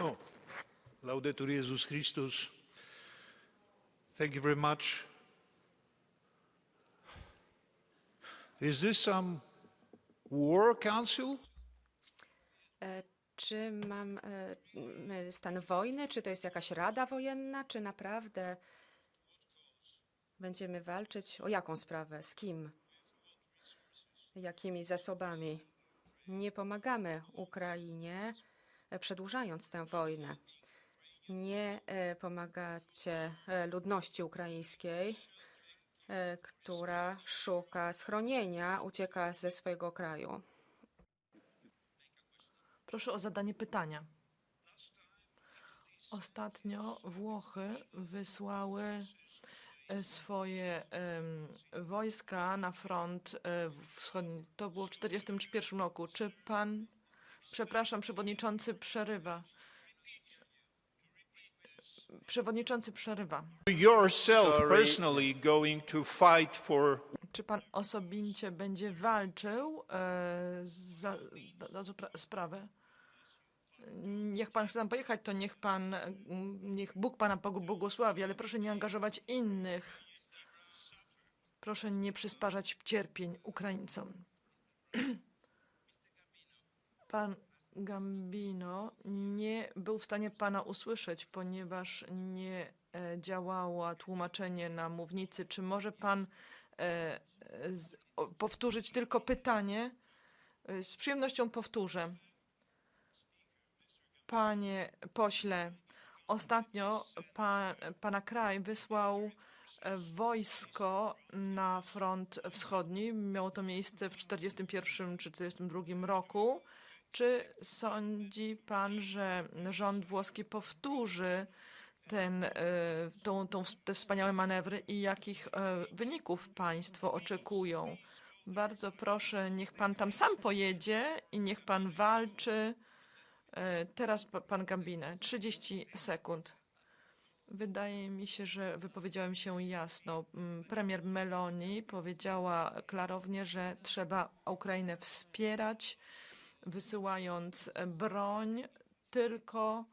Oh, Laudetur Jezus Christus. Thank you very much. Is this some war council? E, Czy mam e, m, stan wojny? Czy to jest jakaś rada wojenna? Czy naprawdę będziemy walczyć? O jaką sprawę? Z kim? Jakimi zasobami? Nie pomagamy Ukrainie, e, przedłużając tę wojnę. Nie e, pomagacie e, ludności ukraińskiej, e, która szuka schronienia, ucieka ze swojego kraju. Proszę o zadanie pytania. Ostatnio Włochy wysłały swoje em, wojska na front wschodni. To było w 1941 roku. Czy pan, przepraszam, przewodniczący przerywa. Przewodniczący przerywa. Yourself personally going to fight for Czy pan osobiście będzie walczył e, za, za, za sprawę? Jak pan chce tam pojechać, to niech pan, niech Bóg pana błogosławi, ale proszę nie angażować innych. Proszę nie przysparzać cierpień Ukraińcom. Pan Gambino nie był w stanie pana usłyszeć, ponieważ nie e, działało tłumaczenie na mównicy. Czy może pan e, powtórzyć tylko pytanie? E, Z przyjemnością powtórzę. Panie pośle, ostatnio pa, pana kraj wysłał wojsko na front wschodni. Miało to miejsce w 1941 czy 1942 roku. Czy sądzi pan, że rząd włoski powtórzy ten, e, tą, tą, te wspaniałe manewry i jakich e, wyników państwo oczekują? Bardzo proszę, niech pan tam sam pojedzie i niech pan walczy. E, Teraz pa- pan Gambinę, 30 sekund. Wydaje mi się, że wypowiedziałem się jasno. Mm, Premier Meloni powiedziała klarownie, że trzeba Ukrainę wspierać, wysyłając e, broń tylko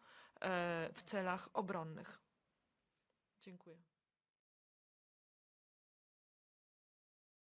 e, w celach obronnych. Dziękuję.